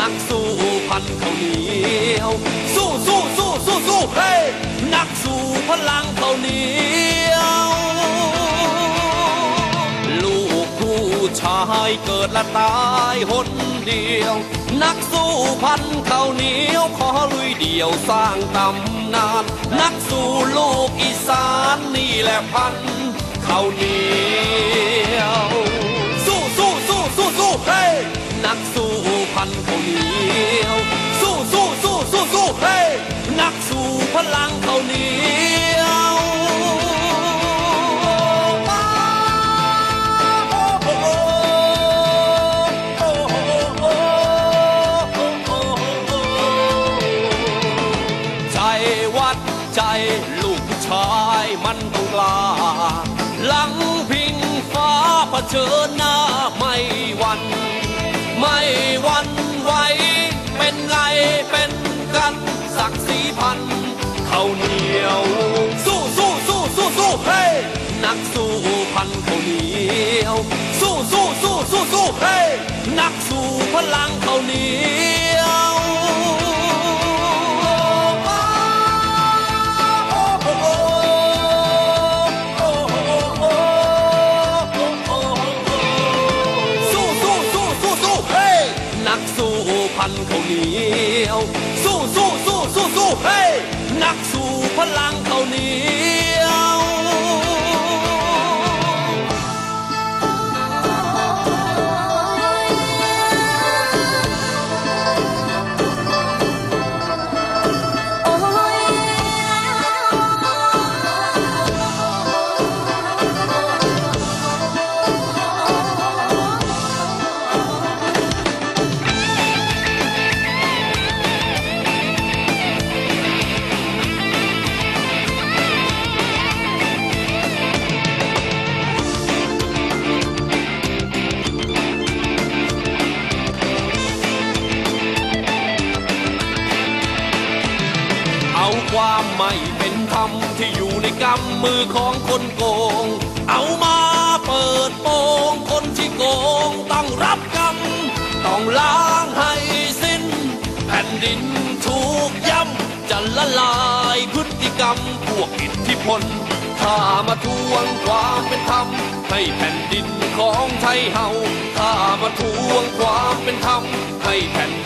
นักสู้พันเขานิ้วสู้สู้สู้สู้สู้เฮ้นักสู้พลังเขาเหนียว ลูกผู้ชายเกิดและตายหนเดียว นักสู้พันเขาเหนียวขอลุยเดียวสร้างตำนาน นักสู้ลูกอีสานนี่แหละพันเขาเหนียว นักสู้พลังข้าเหนียวใจวัดใจลูกชายมันต้องกล้าหลังพิงฟ้าเผชิญหน้าไม่วัน ไม่วันไหวเป็นไงเป็นกัน กดิ์ศรีพันเขาวเหนียว สู้สู้สู้สู้สู้เฮ้นักสู้พันเขาวเหนียว สู้สู้สู้สู้สู้เฮ้นักสู้พลังเขาวเหนียวสู้สู้สู้สู้สู้ เฮ้นักสู้พันเขาวเหนียวสู้สู้สู้สู้สู้เฮ้ นักสู้พลังเท่านี้ เอาความไม่เป็นธรรมที่อยู่ในกำมือของคนโกง เอามาเปิดโปงคนที่โกงต้องรับกรรม ต้องล้างให้สิ้น แผ่นดินถูกย่ำจะละลายพฤติกรรมพวกอิทธิพลข้ามาทวงความเป็นธรรมให้แผ่นดินของไทยเฮาข้ามาทวงความเป็นธรรมให้แผ่น